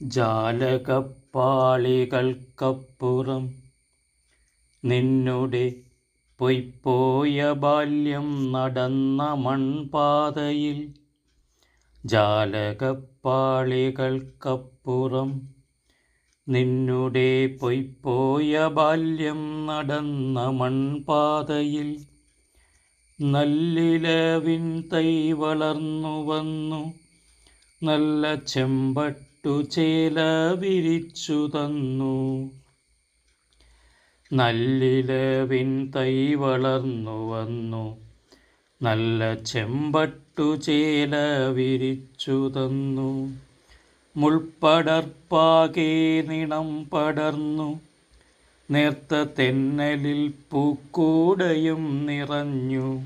ജാലകപ്പാളികൾക്കപ്പുറം നിന്നുടെ പൊയ്പോയ ബാല്യം നടന്ന മൺപാതയിൽ ജാലകപ്പാളികൾക്കപ്പുറം നിന്നുടെ പൊയ്പോയ ബാല്യം നടന്ന മൺപാതയിൽ നല്ലിലവിൻ തൈ വളർന്നു വന്നു. നല്ല ചെമ്പട്ടു ചേല വിരിച്ചു തന്നു നല്ലിലവിൻ തൈ വളർന്നു വന്നു. നല്ല ചെമ്പട്ടു ചേല വിരിച്ചു തന്നു മുൾപ്പടർപ്പാകെ നിണം പടർന്നു. നേർത്ത തെന്നലിൽ പൂക്കൂടയും നിറഞ്ഞു.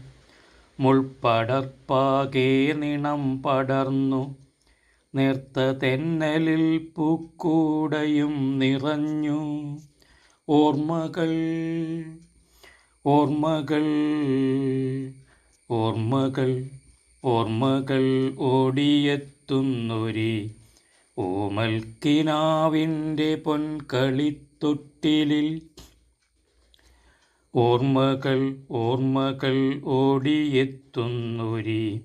മുൾപ്പടർപ്പാകെ നിണം പടർന്നു. നേർത്ത തെന്നലിൽ പൂക്കൂടയും നിറഞ്ഞു. ഓർമ്മകൾ ഓർമ്മകൾ ഓർമ്മകൾ ഓർമ്മകൾ ഓടിയെത്തുന്നൊരി ഓമൽക്കിനാവിന്റെ പൊൻകളിത്തൊട്ടിലിൽ. ഓർമ്മകൾ ഓർമ്മകൾ ഓടിയെത്തുന്നൊരി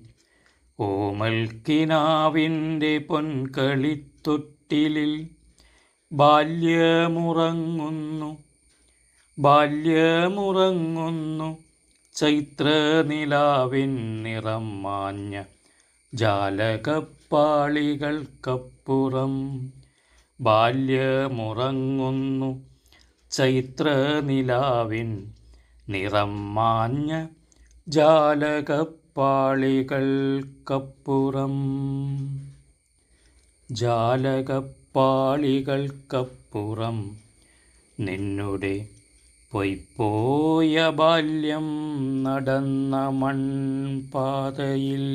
ഓമൽക്കിനാവിന്റെ പൊൻകളിത്തൊട്ടിലിൽ ബാല്യമുറങ്ങുന്നു ബാല്യമുറങ്ങുന്നു. ചൈത്രനിലാവിൻ നിറം മാഞ്ഞ ജാലകപ്പാളികൾക്കപ്പുറം ബാല്യമുറങ്ങുന്നു. ചൈത്രനിലാവിൻ നിറം മാഞ്ഞ ജാലകപ്പാളികൾക്കപ്പുറം ജാലകപ്പാളികൾക്കപ്പുറം. നിന്നുടെ പൊയ്പോയ ബാല്യം നടന്ന മൺപാതയിൽ.